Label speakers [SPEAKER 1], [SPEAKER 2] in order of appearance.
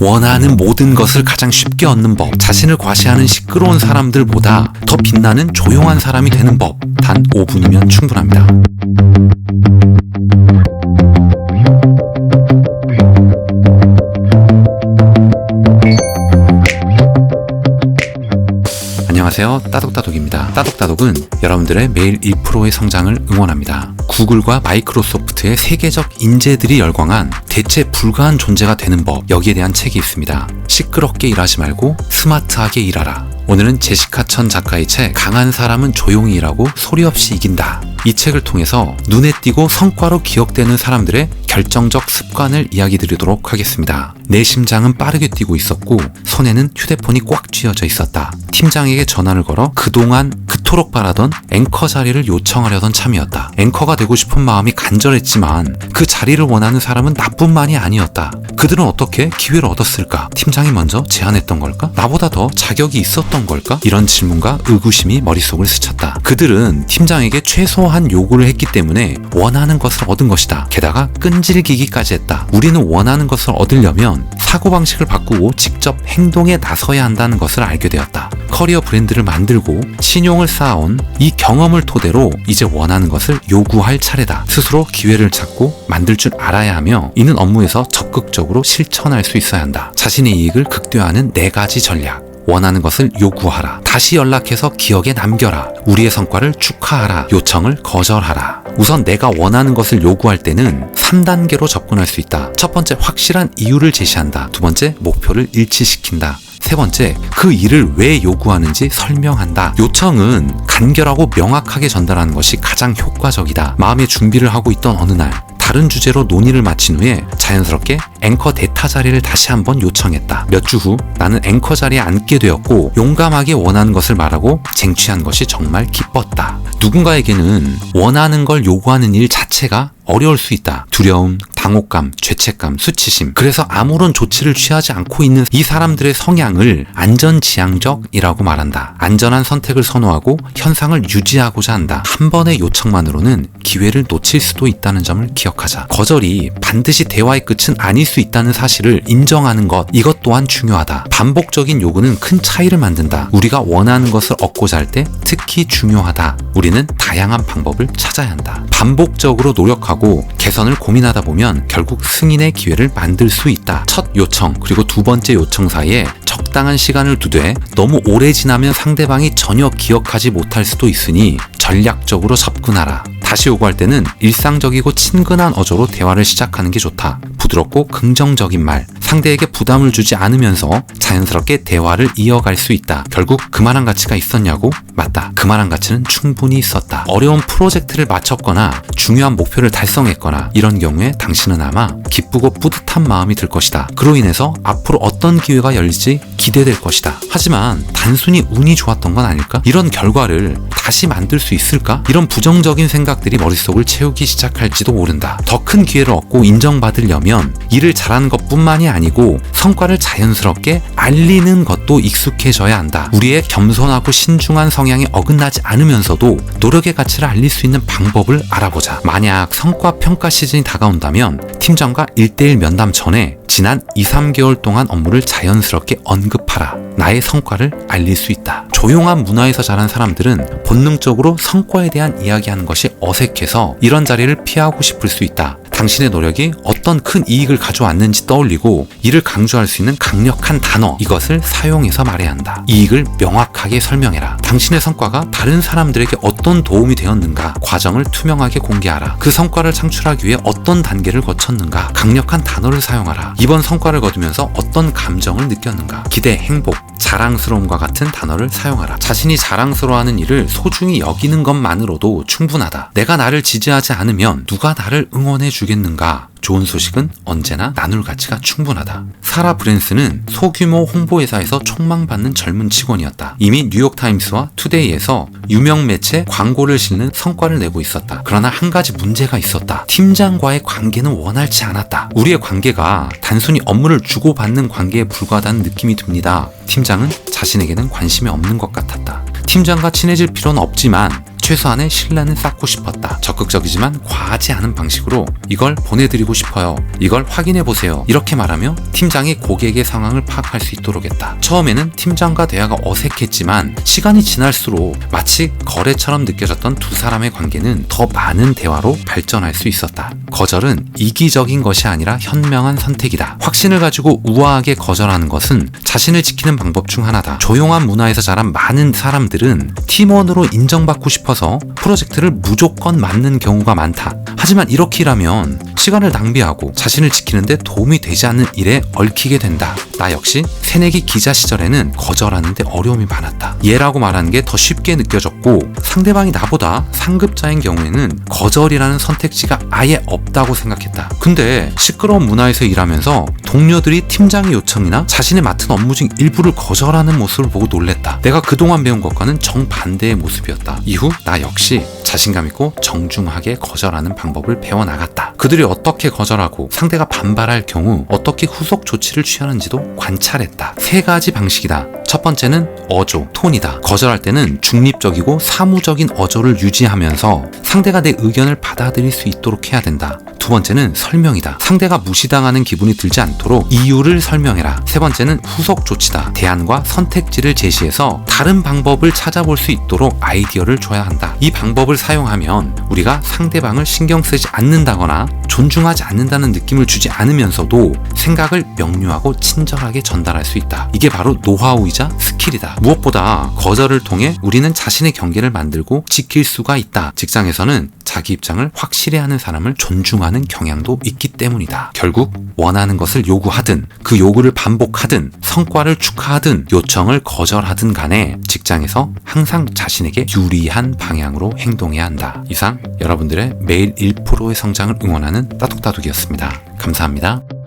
[SPEAKER 1] 원하는 모든 것을 가장 쉽게 얻는 법, 자신을 과시하는 시끄러운 사람들보다 더 빛나는 조용한 사람이 되는 법. 단 5분이면 충분합니다. 안녕하세요. 따독따독입니다. 따독따독은 여러분들의 매일 1%의 성장을 응원합니다. 구글과 마이크로소프트의 세계적 인재들이 열광한 대체 불가한 존재가 되는 법, 여기에 대한 책이 있습니다. 시끄럽게 일하지 말고 스마트하게 일하라. 오늘은 제시카 천 작가의 책 강한 사람은 조용히 일하고 소리 없이 이긴다. 이 책을 통해서 눈에 띄고 성과로 기억되는 사람들의 결정적 습관을 이야기 드리도록 하겠습니다. 내 심장은 빠르게 뛰고 있었고 손에는 휴대폰이 꽉 쥐어져 있었다. 팀장에게 전화를 걸어 그동안 그토록 바라던 앵커 자리를 요청하려던 참이었다. 앵커가 되고 싶은 마음이 간절했지만 그 자리를 원하는 사람은 나뿐만이 아니었다. 그들은 어떻게 기회를 얻었을까? 팀장이 먼저 제안했던 걸까? 나보다 더 자격이 있었던 걸까? 이런 질문과 의구심이 머릿속을 스쳤다. 그들은 팀장에게 최소한 요구를 했기 때문에 원하는 것을 얻은 것이다. 게다가 끈질기기까지 했다. 우리는 원하는 것을 얻으려면 사고방식을 바꾸고 직접 행동에 나서야 한다는 것을 알게 되었다. 커리어 브랜드를 만들고 신용을 쌓아온 이 경험을 토대로 이제 원하는 것을 요구할 차례다. 스스로 기회를 찾고 만들 줄 알아야 하며 이는 업무에서 적극적으로 실천할 수 있어야 한다. 자신의 이익을 극대화하는 네 가지 전략. 원하는 것을 요구하라. 다시 연락해서 기억에 남겨라. 우리의 성과를 축하하라. 요청을 거절하라. 우선 내가 원하는 것을 요구할 때는 3단계로 접근할 수 있다. 첫 번째, 확실한 이유를 제시한다. 두 번째, 목표를 일치시킨다. 세 번째, 그 일을 왜 요구하는지 설명한다. 요청은 간결하고 명확하게 전달하는 것이 가장 효과적이다. 마음의 준비를 하고 있던 어느 날, 다른 주제로 논의를 마친 후에 자연스럽게 앵커 대타 자리를 다시 한번 요청했다. 몇 주 후 나는 앵커 자리에 앉게 되었고 용감하게 원하는 것을 말하고 쟁취한 것이 정말 기뻤다. 누군가에게는 원하는 걸 요구하는 일 자체가 어려울 수 있다. 두려움, 당혹감, 죄책감, 수치심. 그래서 아무런 조치를 취하지 않고 있는 이 사람들의 성향을 안전지향적이라고 말한다. 안전한 선택을 선호하고 현상을 유지하고자 한다. 한 번의 요청만으로는 기회를 놓칠 수도 있다는 점을 기억하자. 거절이 반드시 대화의 끝은 아닐 수 있다는 사실을 인정하는 것, 이것 또한 중요하다. 반복적인 요구는 큰 차이를 만든다. 우리가 원하는 것을 얻고자 할 때 특히 중요하다. 우리는 다양한 방법을 찾아야 한다. 반복적으로 노력하고 개선을 고민하다 보면 결국 승인의 기회를 만들 수 있다. 첫 요청 그리고 두 번째 요청 사이에 적당한 시간을 두되 너무 오래 지나면 상대방이 전혀 기억하지 못할 수도 있으니 전략적으로 접근하라. 다시 요구할 때는 일상적이고 친근한 어조로 대화를 시작하는 게 좋다. 부드럽고 긍정적인 말, 상대에게 부담을 주지 않으면서 자연스럽게 대화를 이어갈 수 있다. 결국 그만한 가치가 있었냐고? 맞다. 그만한 가치는 충분히 있었다. 어려운 프로젝트를 마쳤거나 중요한 목표를 달성했거나 이런 경우에 당신은 아마 기쁘고 뿌듯한 마음이 들 것이다. 그로 인해서 앞으로 어떤 기회가 열릴지 기대될 것이다. 하지만 단순히 운이 좋았던 건 아닐까? 이런 결과를 다시 만들 수 있을까? 이런 부정적인 생각들이 머릿속을 채우기 시작할지도 모른다. 더 큰 기회를 얻고 인정받으려면 일을 잘하는 것 뿐만이 아니고 성과를 자연스럽게 알리는 것도 익숙해져야 한다. 우리의 겸손하고 신중한 성향에 어긋나지 않으면서도 노력의 가치를 알릴 수 있는 방법을 알아보자. 만약 성과 평가 시즌이 다가온다면 팀장과 1대1 면담 전에 지난 2, 3개월 동안 업무를 자연스럽게 언급하라. 나의 성과를 알릴 수 있다. 조용한 문화에서 자란 사람들은 본능적으로 성과에 대한 이야기하는 것이 어색해서 이런 자리를 피하고 싶을 수 있다. 당신의 노력이 어떤 큰 이익을 가져왔는지 떠올리고 이를 강조할 수 있는 강력한 단어 이것을 사용해서 말해야 한다. 이익을 명확하게 설명해라. 당신의 성과가 다른 사람들에게 어떤 도움이 되었는가 과정을 투명하게 공개하라. 그 성과를 창출하기 위해 어떤 단계를 거쳤는가 강력한 단어를 사용하라. 이번 성과를 거두면서 어떤 감정을 느꼈는가. 기대, 행복, 자랑스러움과 같은 단어를 사용하라. 자신이 자랑스러워하는 일을 소중히 여기는 것만으로도 충분하다. 내가 나를 지지하지 않으면 누가 나를 응원해 주겠는가? 좋은 소식은 언제나 나눌 가치가 충분하다. 사라 브랜스는 소규모 홍보회사에서 촉망받는 젊은 직원이었다. 이미 뉴욕타임스와 투데이에서 유명 매체 광고를 실는 성과를 내고 있었다. 그러나 한 가지 문제가 있었다. 팀장과의 관계는 원활치 않았다. 우리의 관계가 단순히 업무를 주고받는 관계에 불과하다는 느낌이 듭니다. 팀장 은 자신에게는 관심이 없는 것 같았다. 팀장과 친해질 필요는 없지만 최소한의 신뢰는 쌓고 싶었다. 적극적이지만 과하지 않은 방식으로 이걸 보내드리고 싶어요. 이걸 확인해 보세요. 이렇게 말하며 팀장이 고객의 상황을 파악할 수 있도록 했다. 처음에는 팀장과 대화가 어색했지만 시간이 지날수록 마치 거래처럼 느껴졌던 두 사람의 관계는 더 많은 대화로 발전할 수 있었다. 거절은 이기적인 것이 아니라 현명한 선택이다. 확신을 가지고 우아하게 거절하는 것은 자신을 지키는 방법 중 하나다. 조용한 문화에서 자란 많은 사람들은 팀원으로 인정받고 싶어서 프로젝트를 무조건 맡는 경우가 많다. 하지만 이렇게 일하면 시간을 낭비하고 자신을 지키는데 도움이 되지 않는 일에 얽히게 된다. 나 역시 새내기 기자 시절에는 거절하는데 어려움이 많았다. 예라고 말하는 게 더 쉽게 느껴졌고 상대방이 나보다 상급자인 경우에는 거절이라는 선택지가 아예 없다고 생각했다. 근데 시끄러운 문화에서 일하면서 동료들이 팀장의 요청이나 자신의 맡은 업무 중 일부를 거절하는 모습을 보고 놀랬다. 내가 그동안 배운 것과는 정반대의 모습이었다. 이후 나 역시 자신감 있고 정중하게 거절하는 방법을 배워나갔다. 그들이 어떻게 거절하고 상대가 반발할 경우 어떻게 후속 조치를 취하는지도 관찰했다. 세 가지 방식이다. 첫 번째는 어조, 톤이다. 거절할 때는 중립적이고 사무적인 어조를 유지하면서 상대가 내 의견을 받아들일 수 있도록 해야 된다. 두 번째는 설명이다. 상대가 무시당하는 기분이 들지 않도록 이유를 설명해라. 세 번째는 후속 조치다. 대안과 선택지를 제시해서 다른 방법을 찾아볼 수 있도록 아이디어를 줘야 한다. 이 방법을 사용하면 우리가 상대방을 신경 쓰지 않는다거나 존중하지 않는다는 느낌을 주지 않으면서도 생각을 명료하고 친절하게 전달할 수 있다. 이게 바로 노하우이자 스킬이다. 무엇보다 거절을 통해 우리는 자신의 경계를 만들고 지킬 수가 있다. 직장에서는 자기 입장을 확실히 하는 사람을 존중하는 경향도 있기 때문이다. 결국 원하는 것을 요구하든 그 요구를 반복하든 성과를 축하하든 요청을 거절하든 간에 직장에서 항상 자신에게 유리한 방향으로 행동해야 한다. 이상 여러분들의 매일 1%의 성장을 응원하는 따독따독이었습니다. 감사합니다.